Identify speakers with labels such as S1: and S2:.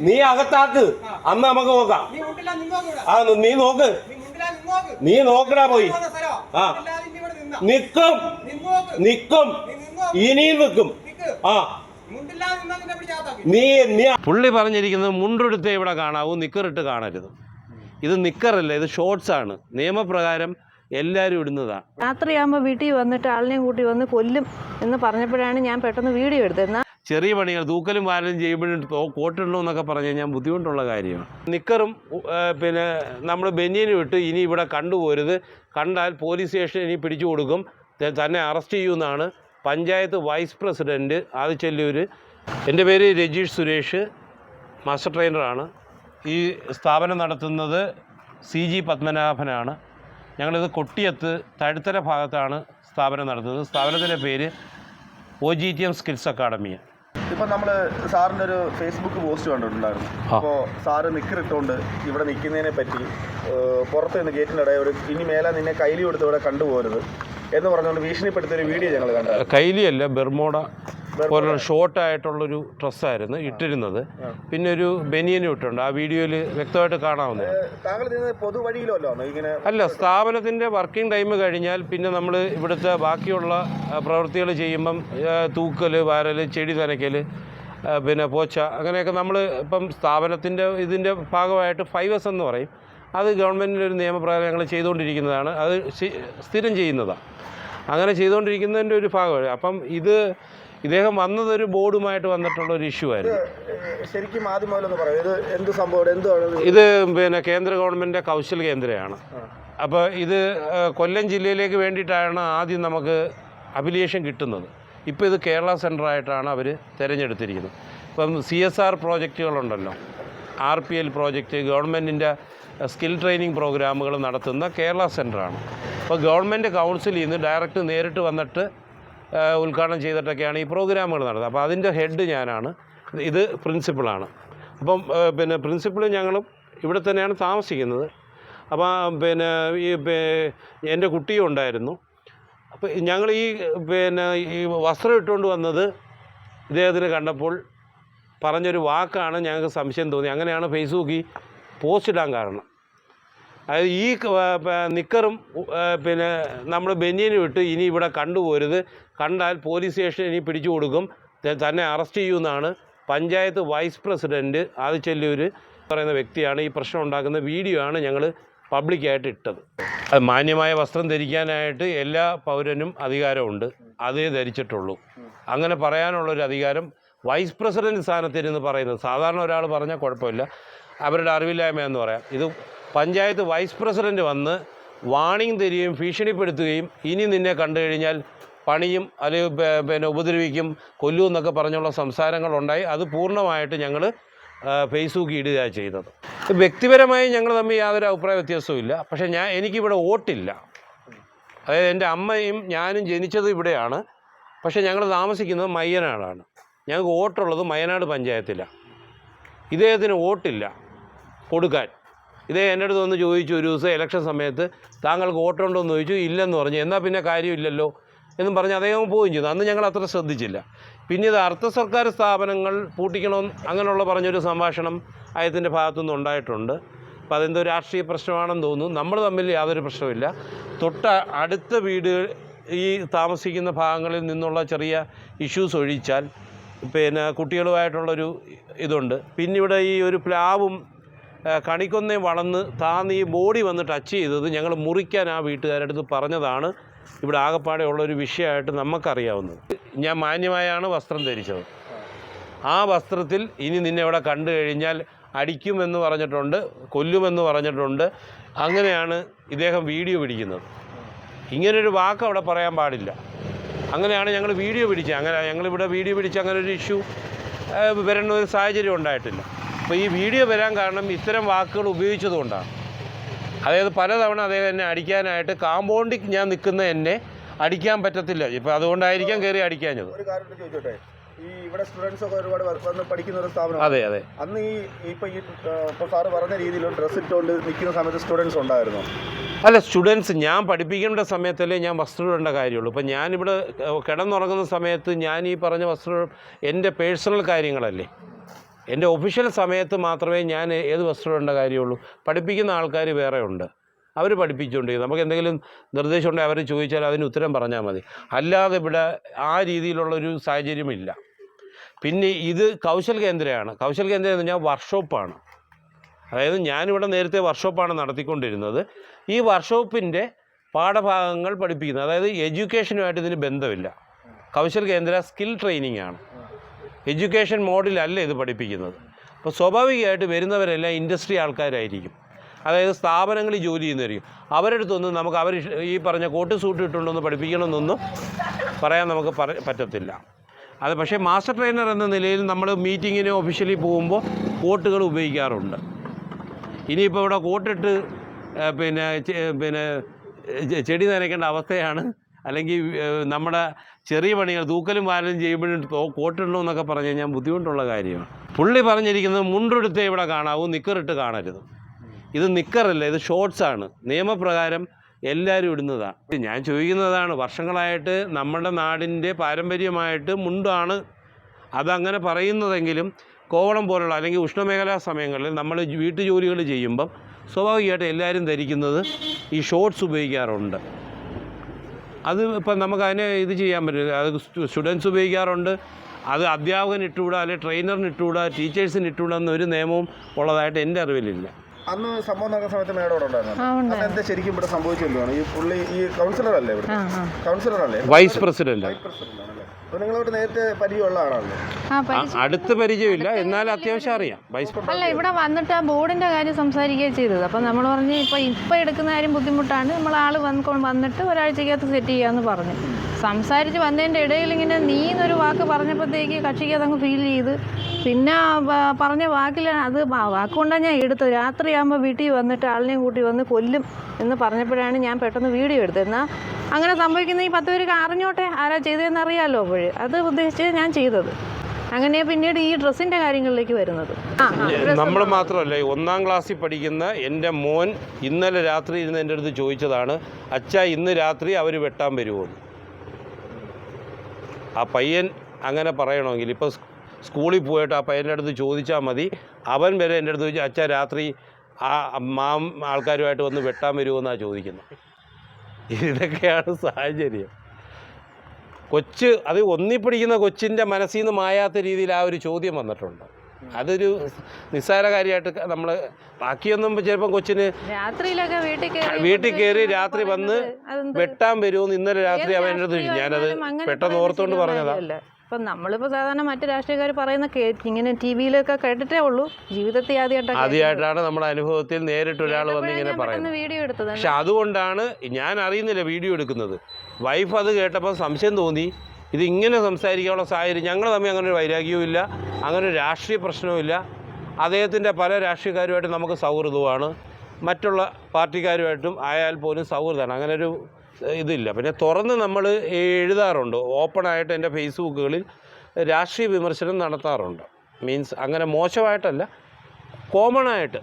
S1: നീ അകത്താക്ക്. അന്ന് നമുക്ക് നോക്കാം. ആ നീ നോക്ക്.
S2: നീ
S1: നോക്കടാ പോയി. ആ.
S2: ഇവിടെ നിന്നാ.
S1: നിക്കും. നിക്കും. ഇനിയും നിക്കും. ആ. നീ നീ പുള്ളി പറഞ്ഞിരിക്കുന്നത് മുണ്ടെടുത്തേ ഇവിടെ കാണാവൂ നിക്കറിട്ട് കാണരുത്. ഇത് നിക്കറല്ല ഇത് ഷോർട്സ് ആണ്. നിയമപ്രകാരം എല്ലാരും ഇടുന്നതാണ്.
S3: രാത്രിയാകുമ്പോൾ വീട്ടിൽ വന്നിട്ട് ആളിനെയും കൂട്ടി വന്ന് കൊല്ലും എന്ന് പറഞ്ഞപ്പോഴാണ് ഞാൻ പെട്ടെന്ന് വീഡിയോ എടുത്തത്.
S1: ചെറിയ പണികൾ തൂക്കലും വാരലും ചെയ്യുമ്പോഴും കോട്ടിടണം എന്നൊക്കെ പറഞ്ഞു കഴിഞ്ഞാൽ ബുദ്ധിമുട്ടുള്ള കാര്യമാണ്. നിക്കറും പിന്നെ നമ്മൾ ബനിയനും ഇട്ട് ഇനി ഇവിടെ കണ്ടുപോരുത്. കണ്ടാൽ പോലീസ് സ്റ്റേഷനിൽ ഇനി പിടിച്ചു കൊടുക്കും. തന്നെ അറസ്റ്റ് ചെയ്യുമെന്നാണ് പഞ്ചായത്ത് വൈസ് പ്രസിഡന്റ് ആദിച്ചെല്ലൂർ എന്റെ പേര് രജീഷ് സുരേഷ്. മാസ്റ്റർ ട്രെയിനറാണ്. ഈ സ്ഥാപനം നടത്തുന്നത് സി ജി പത്മനാഭനാണ്. ഞങ്ങളിത് കൊട്ടിയത്ത് തഴുത്തല ഭാഗത്താണ് സ്ഥാപനം നടത്തുന്നത്. സ്ഥാപനത്തിന്റെ പേര് O G T M skills അക്കാഡമിയാണ്.
S4: ഇപ്പൊ നമ്മൾ സാറിന്റെ ഒരു ഫേസ്ബുക്ക് പോസ്റ്റ് കണ്ടിട്ടുണ്ടായിരുന്നു. അപ്പോൾ സാറ് നിക്കറിട്ടുകൊണ്ട് ഇവിടെ നിൽക്കുന്നതിനെ പറ്റി പുറത്ത് നിന്ന് ഗേറ്റിന്റെ ഇടയിൽ ഒരു ഇനി മേലെ നിന്നെ കൈലി കൊടുത്ത് ഇവിടെ കണ്ടുപോകരുത് എന്ന് പറഞ്ഞുകൊണ്ട് ഭീഷണിപ്പെടുത്തിയ ഒരു വീഡിയോ ഞങ്ങൾ കണ്ടു
S1: കൈലിയല്ല ബെർമോഡ പോലുള്ള ഷോർട്ട് ആയിട്ടുള്ളൊരു ഡ്രസ്സായിരുന്നു ഇട്ടിരുന്നത്. പിന്നെ ഒരു ബനിയനും ഇട്ടുണ്ട്. ആ വീഡിയോയിൽ വ്യക്തമായിട്ട്
S4: കാണാവുന്നതാണ്.
S1: അല്ല സ്ഥാപനത്തിന്റെ വർക്കിംഗ് ടൈം കഴിഞ്ഞാൽ പിന്നെ നമ്മൾ ഇവിടുത്തെ ബാക്കിയുള്ള പ്രവൃത്തികൾ ചെയ്യുമ്പം തൂക്കൽ വാരൽ ചെടി നനയ്ക്കൽ പിന്നെ പോച്ച അങ്ങനെയൊക്കെ നമ്മൾ ഇപ്പം സ്ഥാപനത്തിന്റെ ഇതിന്റെ ഭാഗമായിട്ട് ഫൈവ് എസ് എന്ന് പറയും. അത് ഗവൺമെന്റിന്റെ ഒരു നിയമപ്രകാരം ഞങ്ങൾ ചെയ്തുകൊണ്ടിരിക്കുന്നതാണ്. അത് സ്ഥിരം ചെയ്യുന്നതാണ് അങ്ങനെ ചെയ്തുകൊണ്ടിരിക്കുന്നതിന്റെ ഒരു ഭാഗമാണ് അപ്പം ഇത് ഇദ്ദേഹം വന്നത് ഒരു ബോർഡുമായിട്ട് വന്നിട്ടുള്ള ഒരു ഇഷ്യൂ ആയിരുന്നു.
S4: ശരിക്കും ആദ്യം മുതലൊന്ന് പറയും. ഇത് എന്ത് സംഭവം? എന്താണ് ഇത്?
S1: പിന്നെ കേന്ദ്ര ഗവൺമെന്റിന്റെ കൗശൽ കേന്ദ്രമാണ് അപ്പോൾ ഇത് കൊല്ലം ജില്ലയിലേക്ക് വേണ്ടിയിട്ടാണ് ആദ്യം നമുക്ക് അഭിലേഷം കിട്ടുന്നത്. ഇപ്പോൾ ഇത് കേരള സെന്ററായിട്ടാണ് അവർ തിരഞ്ഞെടുത്തിരിക്കുന്നത്. ഇപ്പം സി എസ് ആർ പ്രോജക്റ്റുകളുണ്ടല്ലോ. ആർ പി എൽ പ്രോജക്റ്റ് ഗവൺമെന്റിന്റെ സ്കിൽ ട്രെയിനിങ് പ്രോഗ്രാമുകൾ നടത്തുന്ന കേരള സെന്ററാണ് അപ്പോൾ ഗവൺമെന്റ് കൗൺസിലിൽ നിന്ന് ഡയറക്റ്റ് നേരിട്ട് വന്നിട്ട് ഉദ്ഘാടനം ചെയ്തിട്ടൊക്കെയാണ് ഈ പ്രോഗ്രാമുകൾ നടത്തുന്നത് അപ്പോൾ അതിന്റെ ഹെഡ് ഞാനാണ്. ഇത് പ്രിൻസിപ്പളാണ്. അപ്പം പിന്നെ പ്രിൻസിപ്പളും ഞങ്ങളും ഇവിടെ തന്നെയാണ് താമസിക്കുന്നത്. അപ്പോൾ പിന്നെ ഈ എന്റെ കുട്ടിയും ഉണ്ടായിരുന്നു. അപ്പോൾ ഞങ്ങൾ ഈ പിന്നെ ഈ വസ്ത്രം ഇട്ടുകൊണ്ട് വന്നത് ഇദ്ദേഹത്തിന് കണ്ടപ്പോൾ പറഞ്ഞൊരു വാക്കാണ് ഞങ്ങൾക്ക് സംശയം തോന്നി. അങ്ങനെയാണ് ഫേസ്ബുക്കിൽ പോസ്റ്റ് ഇടാൻ കാരണം. അതായത് ഈ നിക്കറും പിന്നെ നമ്മൾ ബനിയനും ഇട്ട് ഇനി ഇവിടെ കണ്ടുപോരുത്. കണ്ടാൽ പോലീസ് സ്റ്റേഷനിൽ ഇനി പിടിച്ചു കൊടുക്കും. തന്നെ അറസ്റ്റ് ചെയ്യുമെന്നാണ് പഞ്ചായത്ത് വൈസ് പ്രസിഡന്റ് ആദിച്ചെല്ലൂർ പറയുന്ന വ്യക്തിയാണ് ഈ പ്രശ്നം ഉണ്ടാക്കുന്ന വീഡിയോ ആണ് ഞങ്ങൾ പബ്ലിക്കായിട്ട് ഇട്ടത്. അത് മാന്യമായ വസ്ത്രം ധരിക്കാനായിട്ട് എല്ലാ പൗരനും അധികാരമുണ്ട്. അതേ ധരിച്ചിട്ടുള്ളൂ. അങ്ങനെ പറയാനുള്ളൊരു അധികാരം വൈസ് പ്രസിഡന്റ് സ്ഥാനത്തിരുന്ന് പറയുന്നത്. സാധാരണ ഒരാൾ പറഞ്ഞാൽ കുഴപ്പമില്ല. അവരുടെ അറിവില്ലായ്മ എന്ന് പറയാം. ഇത് പഞ്ചായത്ത് വൈസ് പ്രസിഡന്റ് വന്ന് വാണിംഗ് തരികയും ഭീഷണിപ്പെടുത്തുകയും ഇനി നിന്നെ കണ്ടു കഴിഞ്ഞാൽ പണിയും അല്ലെങ്കിൽ പിന്നെ ഉപദ്രവിക്കും കൊല്ലും എന്നൊക്കെ പറഞ്ഞുള്ള സംസാരങ്ങളുണ്ടായി. അത് പൂർണമായിട്ട് ഞങ്ങൾ ഫേസ്ബുക്ക് ഇടുക ചെയ്തത്. വ്യക്തിപരമായി ഞങ്ങൾ തമ്മിൽ യാതൊരു അഭിപ്രായ വ്യത്യാസവും ഇല്ല. പക്ഷേ ഞാൻ എനിക്കിവിടെ വോട്ടില്ല. അതായത് എന്റെ അമ്മയും ഞാനും ജനിച്ചത് ഇവിടെയാണ്. പക്ഷേ ഞങ്ങൾ താമസിക്കുന്നത് മയ്യനാടാണ്. ഞങ്ങൾക്ക് വോട്ടുള്ളത് മയനാട് പഞ്ചായത്തിലാണ്. ഇദ്ദേഹത്തിന് വോട്ടില്ല കൊടുക്കാൻ. ഇതേ എന്റെ അടുത്ത് വന്ന് ചോദിച്ചു ഒരു ദിവസം ഇലക്ഷൻ സമയത്ത് താങ്കൾക്ക് വോട്ടുണ്ടോ എന്ന് ചോദിച്ചു ഇല്ലെന്ന് പറഞ്ഞു. എന്നാൽ പിന്നെ കാര്യമില്ലല്ലോ എന്നും പറഞ്ഞ് അദ്ദേഹം പോവുകയും ചെയ്തു. അന്ന് ഞങ്ങൾ അത്ര ശ്രദ്ധിച്ചില്ല. പിന്നെ ഇത് അർദ്ധ സർക്കാർ സ്ഥാപനങ്ങൾ പൂട്ടിക്കണമെന്ന് അങ്ങനെയുള്ള പറഞ്ഞൊരു സംഭാഷണം അദ്ദേഹത്തിന്റെ ഭാഗത്തുനിന്ന് ഉണ്ടായിട്ടുണ്ട്. അപ്പോൾ അതെന്തോ രാഷ്ട്രീയ പ്രശ്നമാണെന്ന് തോന്നുന്നു. നമ്മൾ തമ്മിൽ യാതൊരു പ്രശ്നമില്ല തൊട്ട അടുത്ത വീട് ഈ താമസിക്കുന്ന ഭാഗങ്ങളിൽ നിന്നുള്ള ചെറിയ ഇഷ്യൂസ് ഒഴിച്ചാൽ പിന്നെ കുട്ടികളുമായിട്ടുള്ളൊരു ഇതുണ്ട്. പിന്നെ ഇവിടെ ഈ ഒരു പ്ലാവും ആ, കണിക്കൊന്നയും വളർന്ന് താന്ന് ഈ ബോഡി വന്ന് ടച്ച് ചെയ്തത് ഞങ്ങൾ മുറിക്കാൻ ആ വീട്ടുകാരുടെ അടുത്ത് പറഞ്ഞതാണ്. ഇവിടെ ആകപ്പാടെ ഉള്ളൊരു വിഷയമായിട്ട് നമുക്കറിയാവുന്നത്. ഞാൻ മാന്യമായാണ് വസ്ത്രം ധരിച്ചത്. ആ വസ്ത്രത്തിൽ ഇനി നിന്നെ ഇവിടെ കണ്ടു കഴിഞ്ഞാൽ അടിക്കുമെന്ന് പറഞ്ഞിട്ടുണ്ട് കൊല്ലുമെന്ന് പറഞ്ഞിട്ടുണ്ട്. അങ്ങനെയാണ് ഇദ്ദേഹം വീഡിയോ പിടിക്കുന്നത്. ഇങ്ങനൊരു വാക്ക് അവിടെ പറയാൻ പാടില്ല. അങ്ങനെയാണ് ഞങ്ങൾ വീഡിയോ പിടിച്ചത്. അങ്ങനെ ഞങ്ങളിവിടെ വീഡിയോ പിടിച്ച് അങ്ങനെ ഒരു ഇഷ്യൂ വരേണ്ട ഒരു സാഹചര്യം ഉണ്ടായിട്ടില്ല. അപ്പോൾ ഈ വീഡിയോ വരാൻ കാരണം ഇത്തരം വാക്കുകൾ ഉപയോഗിച്ചതുകൊണ്ടാണ്. അതായത് പലതവണ അദ്ദേഹം എന്നെ അടിക്കാനായിട്ട് കാമ്പൗണ്ടിൽ ഞാൻ നിൽക്കുന്ന എന്നെ അടിക്കാൻ പറ്റത്തില്ല. ഇപ്പോൾ അതുകൊണ്ടായിരിക്കാം കയറി അടിക്കാഞ്ഞത്.
S4: ഈ ഇവിടെ സ്റ്റുഡൻസ് ഒക്കെ ഒരുപാട് വന്ന് പഠിക്കുന്ന ഒരു സ്ഥാപനം.
S1: അതെ അതെ.
S4: അന്ന് ഈ ഇപ്പൊ ഈ ഇപ്പൊ സാറ് പറഞ്ഞ രീതിയിൽ ഡ്രസ് ഇട്ടുകൊണ്ട് നിൽക്കുന്ന സമയത്ത് സ്റ്റുഡൻസ് ഉണ്ടായിരുന്നു?
S1: അല്ല സ്റ്റുഡൻസ് ഞാൻ പഠിപ്പിക്കേണ്ട സമയത്തല്ലേ ഞാൻ വസ്ത്രം ഇടേണ്ട കാര്യമുള്ളൂ. ഇപ്പം ഞാനിവിടെ കിടന്നുറങ്ങുന്ന സമയത്ത് ഞാൻ ഈ പറഞ്ഞ വസ്ത്രം എന്റെ പേഴ്സണൽ കാര്യങ്ങളല്ലേ. എന്റെ ഒഫീഷ്യൽ സമയത്ത് മാത്രമേ ഞാൻ ഏത് വസ്ത്രം ഇടേണ്ട കാര്യമുള്ളൂ. പഠിപ്പിക്കുന്ന ആൾക്കാർ വേറെ ഉണ്ട്. അവർ പഠിപ്പിച്ചുകൊണ്ടിരിക്കും നമുക്ക് എന്തെങ്കിലും നിർദ്ദേശം ഉണ്ടെങ്കിൽ അവർ ചോദിച്ചാൽ അതിന് ഉത്തരം പറഞ്ഞാൽ മതി. അല്ലാതെ ഇവിടെ ആ രീതിയിലുള്ളൊരു സാഹചര്യമില്ല. പിന്നെ ഇത് കൗശൽ കേന്ദ്രമാണ് കൗശൽ കേന്ദ്രം എന്ന് പറഞ്ഞാൽ വർക്ക്ഷോപ്പാണ്. അതായത് ഞാനിവിടെ നേരത്തെ വർക്ക്ഷോപ്പാണ് നടത്തിക്കൊണ്ടിരുന്നത്. ഈ വർക്ക്ഷോപ്പിന്റെ പാഠഭാഗങ്ങൾ പഠിപ്പിക്കുന്നത്. അതായത് എഡ്യൂക്കേഷനുമായിട്ട് ഇതിന് ബന്ധമില്ല. കൗശൽ കേന്ദ്ര സ്കിൽ ട്രെയിനിങ് ആണ് എഡ്യൂക്കേഷൻ മോഡിലല്ല ഇത് പഠിപ്പിക്കുന്നത്. അപ്പോൾ സ്വാഭാവികമായിട്ട് വരുന്നവരെല്ലാം ഇൻഡസ്ട്രി ആൾക്കാരായിരിക്കും. അതായത് സ്ഥാപനങ്ങളിൽ ജോലി ചെയ്യുന്നവരിക്കും അവരുടെ അടുത്തൊന്നും നമുക്ക് അവർ ഈ പറഞ്ഞ കോട്ട് സൂട്ട് ഇട്ടുകൊണ്ടൊന്ന് പഠിപ്പിക്കണമെന്നൊന്നും പറയാൻ നമുക്ക് പറ പറ്റത്തില്ല. അത് പക്ഷേ മാസ്റ്റർ ട്രെയിനർ എന്ന നിലയിൽ നമ്മൾ മീറ്റിങ്ങിന് ഒഫീഷ്യലി പോകുമ്പോൾ കോട്ടുകൾ ഉപയോഗിക്കാറുണ്ട്. ഇനിയിപ്പോൾ ഇവിടെ കോട്ടിട്ട് പിന്നെ പിന്നെ ചെടി നനയ്ക്കേണ്ട അവസ്ഥയാണ് അല്ലെങ്കിൽ നമ്മുടെ ചെറിയ പണികൾ തൂക്കലും വാരലും ചെയ്യുമ്പോഴും കോട്ടിടണം എന്നൊക്കെ പറഞ്ഞു കഴിഞ്ഞാൽ ബുദ്ധിമുട്ടുള്ള കാര്യമാണ്. പുള്ളി പറഞ്ഞിരിക്കുന്നത് മുണ്ടെടുത്തേ ഇവിടെ കാണാവൂ നിക്കറിട്ട് കാണരുത്. ഇത് നിക്കറല്ല ഇത് ഷോർട്സ് ആണ്. നിയമപ്രകാരം എല്ലാവരും ഇടുന്നതാണ് ഞാൻ ചോദിക്കുന്നതാണ് വർഷങ്ങളായിട്ട് നമ്മുടെ നാടിന്റെ പാരമ്പര്യമായിട്ട് മുണ്ടാണ് അതങ്ങനെ പറയുന്നതെങ്കിലും കോവളം പോലുള്ള അല്ലെങ്കിൽ ഉഷ്ണമേഖലാ സമയങ്ങളിൽ നമ്മൾ വീട്ടുജോലികൾ ചെയ്യുമ്പം സ്വാഭാവികമായിട്ട് എല്ലാവരും ധരിക്കുന്നത് ഈ ഷോർട്സ് ഉപയോഗിക്കാറുണ്ട്. അത് ഇപ്പം നമുക്ക് അതിനെ ഇത് ചെയ്യാൻ പറ്റില്ല. അത് സ്റ്റുഡൻസ് ഉപയോഗിക്കാറുണ്ട്. അത് അധ്യാപകൻ ഇട്ടുകൂടാ അല്ലെങ്കിൽ ട്രെയിനറിന് ഇട്ടുകൂടാ ടീച്ചേഴ്സിന് ഇട്ടുകൂടാ എന്നൊരു നിയമവും ഉള്ളതായിട്ട് എന്റെ അറിവിലില്ല.
S4: അന്ന് സംഭവം നടക്കുന്ന സമയത്ത് മേഡം ഉണ്ടായിരുന്നു. എന്താ ശരിക്കും ഇവിടെ സംഭവിച്ചു ഈ പുള്ളി ഈ കൗൺസിലർ അല്ലേ ഇവിടെ? കൗൺസിലർ അല്ലേ?
S1: വൈസ് പ്രസിഡന്റ്
S4: അപ്പോൾ നിങ്ങളോട് നേരത്തെ പരിചയമുള്ള ആളാണല്ലോ.
S3: ആ പരിചയം
S1: അടുത്ത് പരിചയമില്ല. എന്നാൽ അത്യാവശ്യം അറിയാം. വൈസ്
S3: അല്ല ഇവിടെ വന്നിട്ട് ആ ബോർഡിന്റെ കാര്യം സംസാരിക്കുകയും ചെയ്തത്. അപ്പം നമ്മൾ പറഞ്ഞ് ഇപ്പൊ ഇപ്പം എടുക്കുന്ന കാര്യം ബുദ്ധിമുട്ടാണ്. നമ്മൾ ആൾ വന്ന് വന്നിട്ട് ഒരാഴ്ചക്കകത്ത് സെറ്റ് ചെയ്യാന്ന് പറഞ്ഞു. സംസാരിച്ച് വന്നതിന്റെ ഇടയിൽ ഇങ്ങനെ നീ എന്നൊരു വാക്ക് പറഞ്ഞപ്പോഴത്തേക്ക് കക്ഷിക്ക് അതങ്ങ് ഫീൽ ചെയ്ത്. പിന്നെ വ- പറഞ്ഞ വാക്കിലാണ് അത് വാ- വാക്കുകൊണ്ടാണ് ഞാൻ എടുത്തത്. രാത്രിയാകുമ്പോൾ വീട്ടിൽ വന്നിട്ട് ആളിനെയും കൂട്ടി വന്ന് കൊല്ലും എന്ന് പറഞ്ഞപ്പോഴാണ് ഞാൻ പെട്ടെന്ന് വീഡിയോ എടുത്തത്. എന്നാൽ അങ്ങനെ സംഭവിക്കുന്ന ഈ പത്ത് പേർക്ക് അറിഞ്ഞോട്ടെ ആരാ ചെയ്തതെന്ന് അറിയാമല്ലോ അപ്പോഴ് അത് ഉദ്ദേശിച്ച് ഞാൻ ചെയ്തത്. അങ്ങനെ പിന്നീട് ഈ ഡ്രസ്സിന്റെ കാര്യങ്ങളിലേക്ക് വരുന്നത്.
S1: നമ്മൾ മാത്രമല്ല ഒന്നാം ക്ലാസ്സിൽ പഠിക്കുന്ന എന്റെ മോൻ ഇന്നലെ രാത്രി ഇരുന്ന് എന്റെ അടുത്ത് ചോദിച്ചതാണ് അച്ഛാ ഇന്ന് രാത്രി അവർ വെട്ടാൻ വരുമോ ആ പയ്യൻ അങ്ങനെ പറയണമെങ്കിൽ ഇപ്പോൾ സ്കൂളിൽ പോയിട്ട് ആ പയ്യന്റെ അടുത്ത് ചോദിച്ചാൽ മതി. അവൻ വരെ എന്റെ അടുത്ത് ചോദിച്ചാൽ അച്ഛാ രാത്രി ആ മാം ആൾക്കാരുമായിട്ട് വന്ന് വെട്ടാൻ വരുമോ എന്നാണ് ചോദിക്കുന്നത്. ഇതൊക്കെയാണ് സാഹചര്യം. കൊച്ച് അത് ഒന്നി പഠിക്കുന്ന കൊച്ചിന്റെ മനസ്സിൽ നിന്ന് മായാത്ത രീതിയിൽ ആ ഒരു ചോദ്യം വന്നിട്ടുണ്ട്. അതൊരു നിസ്സാര കാര്യമായിട്ട് നമ്മൾ ബാക്കിയൊന്നും ചിലപ്പം കൊച്ചിന്
S3: രാത്രിയിലൊക്കെ വീട്ടിൽ കയറി
S1: രാത്രി വന്ന് വെട്ടാൻ വരുമെന്ന് ഇന്നലെ രാത്രി അവന്റെ അടുത്ത് ഞാനത് പെട്ടെന്ന് ഓർത്തുകൊണ്ട് പറഞ്ഞതാ.
S3: ഇപ്പം നമ്മളിപ്പോൾ സാധാരണ മറ്റു രാഷ്ട്രീയക്കാർ പറയുന്ന ഇങ്ങനെ ടി വിയിലൊക്കെ കേട്ടിട്ടേ ഉള്ളൂ. ജീവിതത്തിൽ ആദ്യമായിട്ടാണ്
S1: ആദ്യമായിട്ടാണ് നമ്മുടെ അനുഭവത്തിൽ നേരിട്ട് ഒരാൾ വന്ന് ഇങ്ങനെ പറയുന്നത്.
S3: വീഡിയോ എടുത്തത്?
S1: പക്ഷെ അതുകൊണ്ടാണ് ഞാൻ അറിയുന്നില്ല വീഡിയോ എടുക്കുന്നത്. വൈഫ് അത് കേട്ടപ്പോൾ സംശയം തോന്നി. ഇത് ഇങ്ങനെ സംസാരിക്കാനുള്ള സാഹചര്യം ഞങ്ങൾ തമ്മിൽ അങ്ങനെ ഒരു വൈരാഗ്യവും ഇല്ല അങ്ങനെ ഒരു രാഷ്ട്രീയ പ്രശ്നവും ഇല്ല. അദ്ദേഹത്തിന്റെ പല രാഷ്ട്രീയക്കാരുമായിട്ട് നമുക്ക് സൗഹൃദമാണ് മറ്റുള്ള പാർട്ടിക്കാരുമായിട്ടും ആയാൽ പോലും സൗഹൃദമാണ്. അങ്ങനെ ഒരു ഇതില്ല. പിന്നെ തുറന്ന് നമ്മൾ എഴുതാറുണ്ട്. ഓപ്പണായിട്ട് എന്റെ ഫേസ്ബുക്കുകളിൽ രാഷ്ട്രീയ വിമർശനം നടത്താറുണ്ട്. മീൻസ് അങ്ങനെ മോശമായിട്ടല്ല. കോമൺ ആയിട്ട്